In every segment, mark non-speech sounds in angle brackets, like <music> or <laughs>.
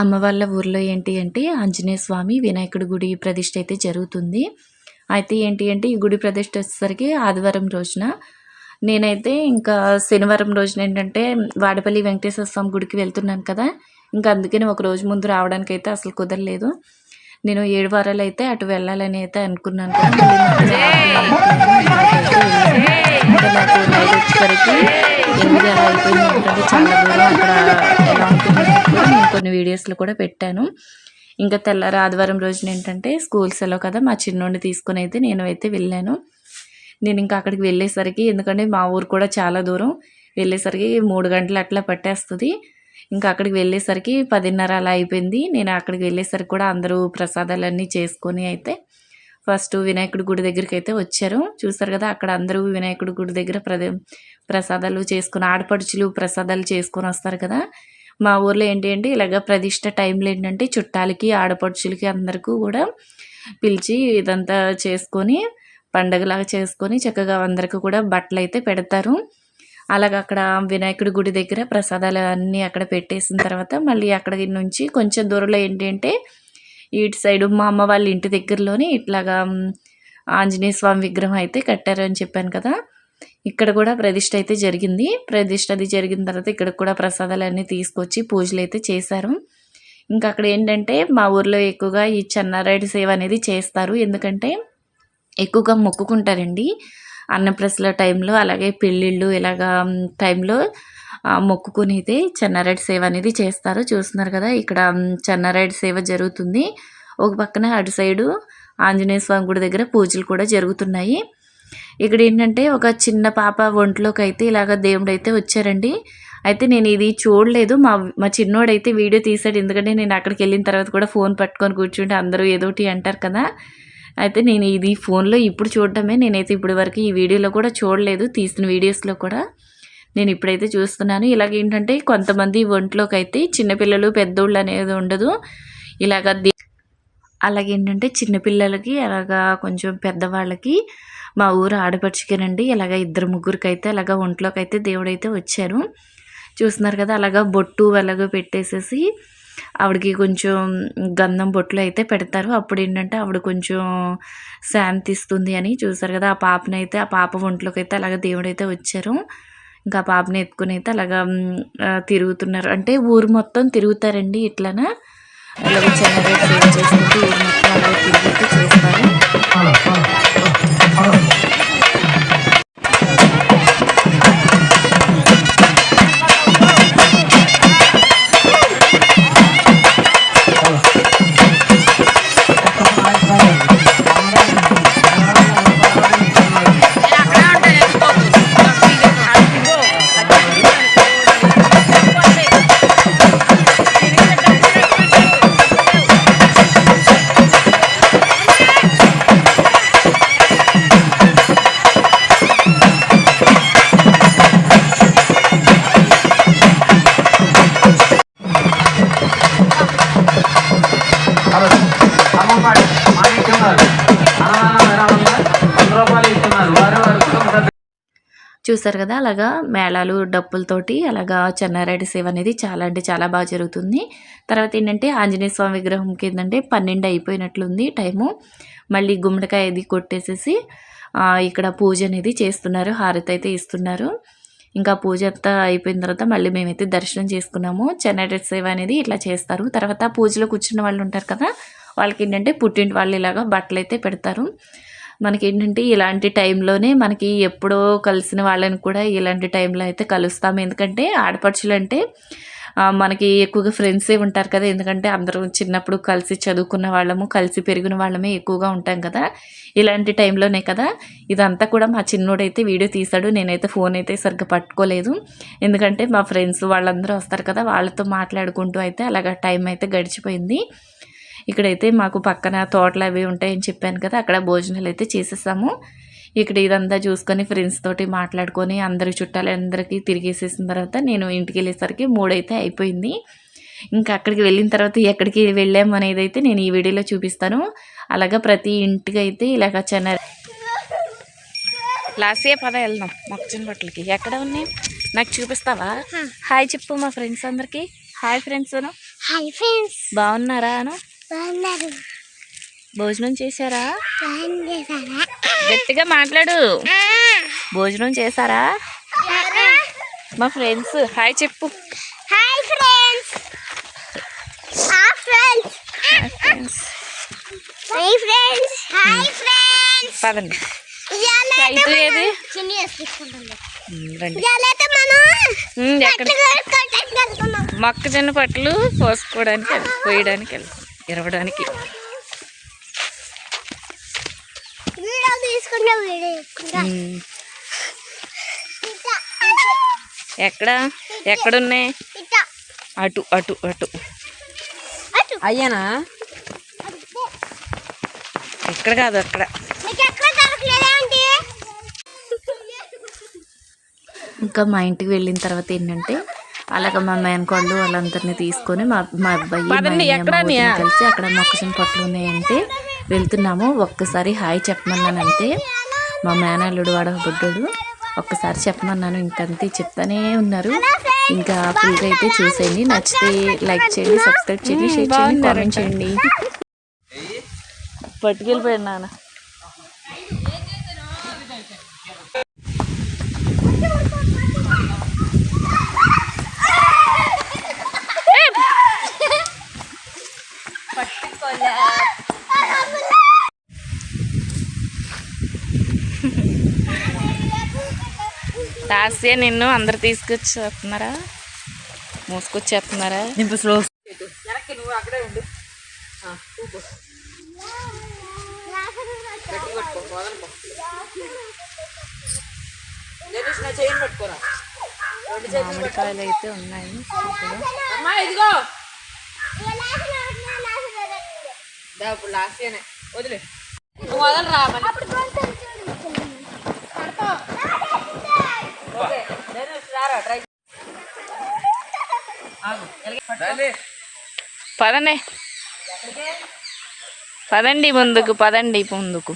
అమ్మ వాళ్ళ ఊర్లో ఏంటి అంటే ఆంజనేయ స్వామి వినాయకుడి గుడి ప్రతిష్ఠ అయితే జరుగుతుంది. అయితే ఏంటి అంటే ఈ గుడి ప్రతిష్ఠ వచ్చేసరికి ఆదివారం రోజున. నేనైతే ఇంకా శనివారం రోజున ఏంటంటే వాడపల్లి వెంకటేశ్వర స్వామి గుడికి వెళ్తున్నాను కదా. ఇంకా అందుకని ఒక రోజు ముందు రావడానికి అయితే అసలు కుదరలేదు. నేను ఏడు వారాలు అయితే అటు వెళ్ళాలని అయితే అనుకున్నాను కదా. ఎనిమిది అలా అయిపోయింది ఎందుకంటే చాలా దూరం అక్కడ ఎలా ఉంటుంది నేను కొన్ని వీడియోస్లో కూడా పెట్టాను. ఇంకా తెల్లారి ఆదివారం రోజున ఏంటంటే స్కూల్ సెలవు కదా మా చిన్నోడిని తీసుకొని అయితే నేను అయితే వెళ్ళాను. నేను ఇంకా అక్కడికి వెళ్ళేసరికి ఎందుకంటే మా ఊరు కూడా చాలా దూరం వెళ్ళేసరికి మూడు గంటలు అట్లా పట్టేస్తుంది. ఇంకా అక్కడికి వెళ్ళేసరికి పదిన్నర అలా అయిపోయింది. నేను అక్కడికి వెళ్ళేసరికి కూడా అందరూ ప్రసాదాలన్నీ చేసుకొని అయితే ఫస్ట్ వినాయకుడి గుడి దగ్గరికి అయితే వచ్చారు. చూస్తారు కదా అక్కడ అందరూ వినాయకుడి గుడి దగ్గర ప్రదే ప్రసాదాలు చేసుకుని ఆడపడుచులు ప్రసాదాలు చేసుకొని వస్తారు కదా. మా ఊర్లో ఏంటి అంటే ఇలాగ ప్రతిష్ట టైంలో ఏంటంటే చుట్టాలకి ఆడపడుచులకి అందరికీ కూడా పిలిచి ఇదంతా చేసుకొని పండగలాగా చేసుకొని చక్కగా అందరికీ కూడా బట్టలు అయితే పెడతారు. అలాగ అక్కడ వినాయకుడి గుడి దగ్గర ప్రసాదాలు అన్నీ అక్కడ పెట్టేసిన తర్వాత మళ్ళీ అక్కడి నుంచి కొంచెం దూరంలో ఏంటంటే అంటే ఇటు సైడు మా అమ్మ వాళ్ళ ఇంటి దగ్గరలోనే ఇట్లాగా ఆంజనేయ స్వామి విగ్రహం అయితే కట్టారు అని చెప్పాను కదా. ఇక్కడ కూడా ప్రతిష్ట అయితే జరిగింది. ప్రతిష్ట అది జరిగిన తర్వాత ఇక్కడ కూడా ప్రసాదాలు అన్నీ తీసుకొచ్చి పూజలు అయితే చేశారు. ఇంకా అక్కడ ఏంటంటే మా ఊర్లో ఎక్కువగా ఈ చెన్నారాయుడు సేవ అనేది చేస్తారు. ఎందుకంటే ఎక్కువగా మొక్కుకుంటారండి. అన్నప్రసల టైంలో అలాగే పెళ్ళిళ్ళు ఇలాగా టైంలో మొక్కుకుని అయితే చెన్నారాయుడు సేవ అనేది చేస్తారు చూస్తున్నారు కదా. ఇక్కడ చెన్నారాయుడు సేవ జరుగుతుంది. ఒక పక్కన అటు సైడు ఆంజనేయ స్వామి గుడి దగ్గర పూజలు కూడా జరుగుతున్నాయి. ఇక్కడ ఏంటంటే ఒక చిన్న పాప ఒంట్లోకి అయితే ఇలాగ దేవుడు అయితే వచ్చారండి. అయితే నేను ఇది చూడలేదు. మా మా చిన్నోడైతే వీడియో తీసాడు ఎందుకంటే నేను అక్కడికి వెళ్ళిన తర్వాత కూడా ఫోన్ పట్టుకొని కూర్చుంటే అందరూ ఏదోటి అంటారు కదా. అయితే నేను ఇది ఫోన్లో ఇప్పుడు చూడటమే. నేనైతే ఇప్పటి వరకు ఈ వీడియోలో కూడా చూడలేదు. తీసిన వీడియోస్లో కూడా. నేను ఇప్పుడైతే చూస్తున్నాను. ఇలాగ ఏంటంటే కొంతమంది ఒంట్లోకి అయితే చిన్నపిల్లలు పెద్దోళ్ళు అనేది ఉండదు. ఇలాగ అలాగేంటంటే చిన్నపిల్లలకి అలాగా కొంచెం పెద్దవాళ్ళకి మా ఊరు ఆడపడుచుకేనండి. ఇలాగ ఇద్దరు ముగ్గురికి అయితే అలాగ ఒంట్లోకి అయితే దేవుడైతే వచ్చారు. చూస్తున్నారు కదా అలాగా బొట్టు అలాగ పెట్టేసేసి ఆవిడకి కొంచెం గంధం బొట్లు అయితే పెడతారు. అప్పుడు ఏంటంటే ఆవిడ కొంచెం శాంతి ఇస్తుంది అని చూసారు కదా ఆ పాపనైతే ఆ పాప ఒంట్లోకి అయితే అలాగ దేవుడు అయితే వచ్చారు. ఇంకా పాపని ఎత్తుకుని అయితే అలాగా తిరుగుతున్నారు. అంటే ఊరు మొత్తం తిరుగుతారండి ఇట్లానా? అలాగే చిన్నగా చేసుకుంటూ ఊరు మొత్తం అలాగే తిరుగుతూ చేస్తారు. చూసారు కదా అలాగా మేళాలు డప్పులతోటి అలాగా చెన్నారెడ్డి సేవ అనేది చాలా అంటే చాలా బాగా జరుగుతుంది. తర్వాత ఏంటంటే ఆంజనేయ స్వామి విగ్రహంకి ఏంటంటే పన్నెండు అయిపోయినట్లుంది టైము. మళ్ళీ గుమ్మడికాయ అది కొట్టేసేసి ఇక్కడ పూజ అనేది చేస్తున్నారు హారతి అయితే ఇస్తున్నారు. ఇంకా పూజ అంతా అయిపోయిన తర్వాత మళ్ళీ మేమైతే దర్శనం చేసుకున్నాము. చెన్నారెడ్డి సేవ అనేది ఇట్లా చేస్తారు. తర్వాత పూజలో కూర్చున్న వాళ్ళు ఉంటారు కదా వాళ్ళకి ఏంటంటే పుట్టింటి వాళ్ళు ఇలాగా బట్టలు అయితే పెడతారు. మనకి ఏంటంటే ఇలాంటి టైంలోనే మనకి ఎప్పుడో కలిసిన వాళ్ళని కూడా ఇలాంటి టైంలో అయితే కలుస్తాము ఎందుకంటే ఆడపడుచులు అంటే మనకి ఎక్కువగా ఫ్రెండ్సే ఉంటారు కదా. ఎందుకంటే అందరూ చిన్నప్పుడు కలిసి చదువుకున్న వాళ్ళము కలిసి పెరిగిన వాళ్ళమే ఎక్కువగా ఉంటాం కదా. ఇలాంటి టైంలోనే కదా. ఇదంతా కూడా మా చిన్నోడైతే వీడియో తీశాడు. నేనైతే ఫోన్ అయితే సరిగ్గా పట్టుకోలేదు. ఎందుకంటే మా ఫ్రెండ్స్ వాళ్ళందరూ వస్తారు కదా. వాళ్ళతో మాట్లాడుకుంటూ అయితే అలాగ టైం అయితే గడిచిపోయింది. ఇక్కడైతే మాకు పక్కన తోటలు అవి ఉంటాయని చెప్పాను కదా అక్కడ భోజనాలు అయితే చేసేసాము. ఇక్కడ ఇదంతా చూసుకొని ఫ్రెండ్స్ తోటి మాట్లాడుకొని అందరి చుట్టాలందరికీ తిరిగేసేసిన తర్వాత నేను ఇంటికి వెళ్ళేసరికి మూడైతే అయిపోయింది. ఇంకా అక్కడికి వెళ్ళిన తర్వాత ఎక్కడికి వెళ్ళాము అనేది అయితే నేను ఈ వీడియోలో చూపిస్తాను. అలాగా ప్రతి ఇంటికి అయితే ఇలాగ చెన్న లాసే పద వెళ్దాం. మొక్కజొన్న బట్టలకి. ఎక్కడ ఉన్నాయి? నాకు చూపిస్తావా? హాయ్ చెప్పు మా ఫ్రెండ్స్ అందరికి. హాయ్ ఫ్రెండ్స్ హాయ్ ఫ్రెండ్స్ బాగున్నారా అను? బాగున్నారు. భోజనం చేశారా? గట్టిగా మాట్లాడు. భోజనం చేశారా? మా ఫ్రెండ్స్ హాయ్ చెప్పు. Hi friends. హాయ్ హాయ్ పదండి. మొక్కజొన్న పట్లు పోసుకోవడానికి వెళ్- కోయడానికి వెళ్తాం ఇరవడానికి ఎక్కడ? ఎక్కడున్నాయి? అటు అటు అటు. అయ్యానా? ఇక్కడ కాదు అక్కడ. ఎక్కడ ఇంకా మా ఇంటికి వెళ్ళిన తర్వాత ఏంటంటే అలాగ మా మేనకోళ్ళు వాళ్ళందరినీ తీసుకొని మా మా అబ్బాయి కలిసి అక్కడ మొక్కజొన్న పొట్లు ఉన్నాయంటే వెళ్తున్నాము. ఒక్కసారి హాయ్ చెప్పమన్నానంటే మా మేనల్లుడు వాడ బుడ్డోడు ఒక్కసారి చెప్పమన్నాను. ఇంకంతే చెప్తానే ఉన్నారు. ఇంకా ఫుల్గా అయితే చూసేయండి. నచ్చితే లైక్ చేయండి సబ్స్క్రైబ్ చేయండి షేర్ చేయండి కామెంట్ చేయండి. పట్టుకెళ్ళిపోయాడు నాన్న. <laughs> ఇయర్ నిన్ను అందరు తీసుకొచ్చి చెప్తున్నారా మోసుకొచ్చేస్తున్నారా నింపు స్లో చైన్ పట్టుకోరా? మామిడికాయలు అయితే ఉన్నాయి. ఇదిగో. ఇప్పుడు లాస్ట్ ఇయర్నే వదిలే పదండి. పదండి ముందుకు పదండి ముందుకు.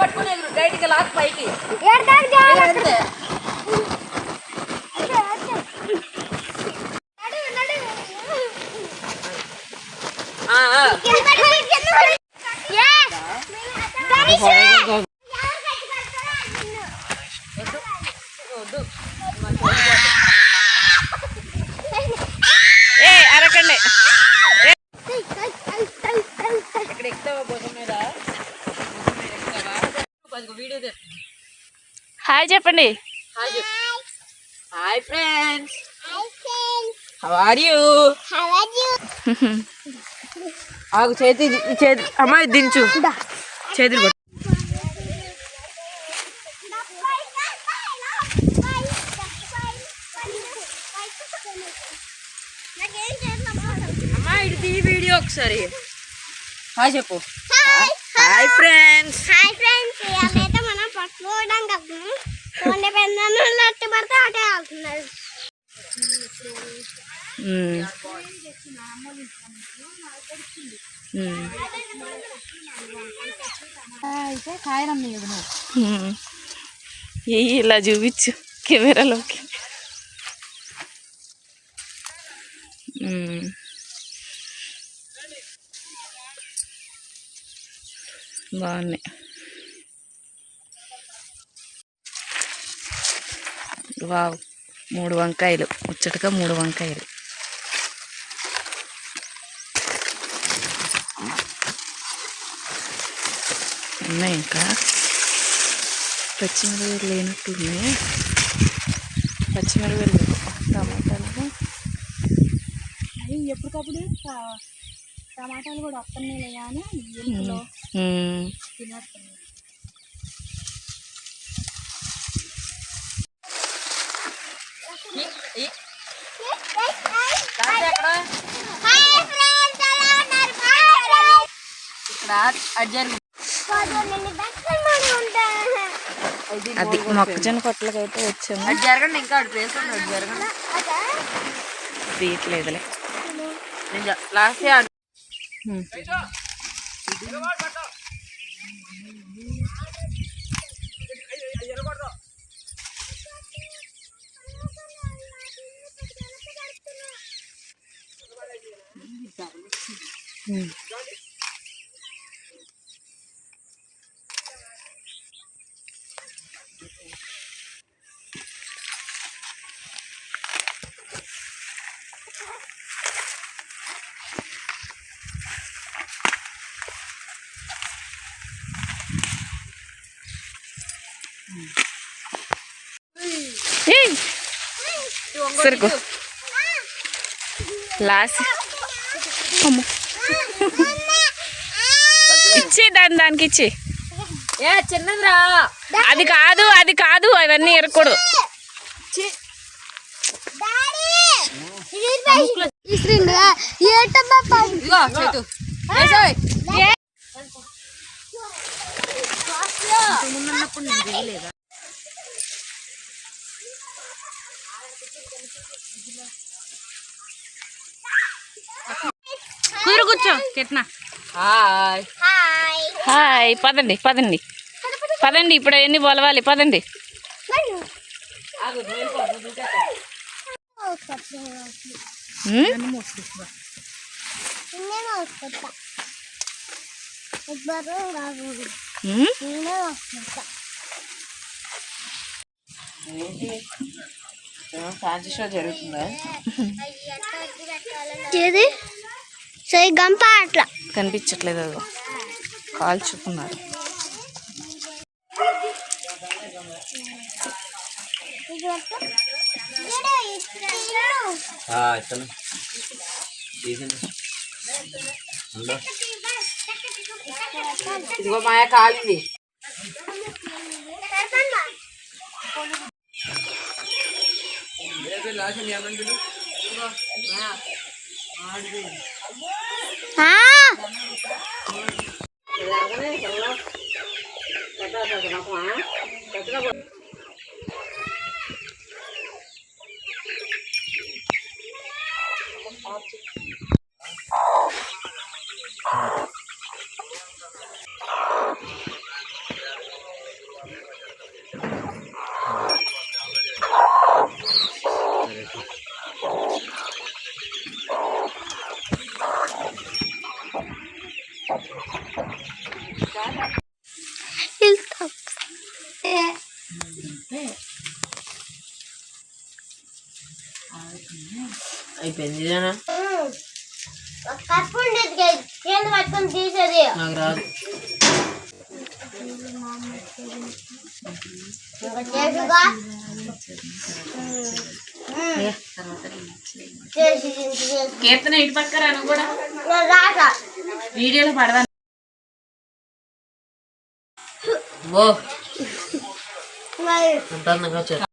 పట్టుకుని ఎగురు గైడ్కి లాక్ పైకి ఎగురు అంతే ఆ, ఆ. ఏ అరకండి. ఇక్కడ ఎక్కుతావా భుజం మీద? కొంచెం వీడియో హాయ్ చెప్పండి. Hi hi friends. How are you ఆగు చేతి చేతి అమ్మాయి దించు. చేతులు కొట్టు. ఇది వీడియో ఒకసారి. హాయ్ చెప్పు. Hi friends. హాయ్ ఫ్రెండ్స్ ఇవాళైతే మనం పట్టుకోవడం కదా. కొండ పెద్దలు లట్టి పడితే అటే వెళ్తున్నారు ఉమ్. ఇలా చూపించు కెమెరాలోకి. బాగున్నాయి. వావ్ మూడు వంకాయలు ముచ్చటగా మూడు వంకాయలు. ఉన్నాయి ఇంకా పచ్చిమిరపకాయలు లేనట్టున్నాయి పచ్చిమిరపకాయలు లేవు. టమాటాలు అవి ఎప్పటికప్పుడు ట- టమాటాలు కూడా వస్తున్నాయి కానీ ఎలుకలో ఉమ్. తినేస్తున్నాయి ఇక్కడ అడ్జర్ అది మొక్కజొన్న కొట్టలకైతే వచ్చాము. జరగండి ఇంకా వేసుకున్నాడు జరగండి. తీయట్లేదులే లాస్ట్ Mm-hmm. సరుకు. లాస్ట్ అమ్మో. ఇచ్చి దాని దానికి ఇచ్చి. ఏ చిన్నదిరా. అది కాదు అది కాదు అవన్నీ ఎరకూడదు. కూర్చో కిట్నా? హాయ్. హాయ్. హాయ్ పదండి పదండి. పదండి ఇప్పుడు అవన్నీ బొలవాలి పదండి. ఇద్దరు షో జరుగుతుందా ఏది? సై గంప అట్లా. కనిపించట్లేదు అది కాల్చుకున్నారు ఇతను ఇదిగో మాయ కాలింది అయిపోయింది ఇదేనా కప్పు కింద. పట్టుకొని తీసేది. నాకు రాదు. కీర్తన ఇటు పక్కరా నువ్వు కూడా? వీడియోలో పడదా. ఓ. ఉంటుంది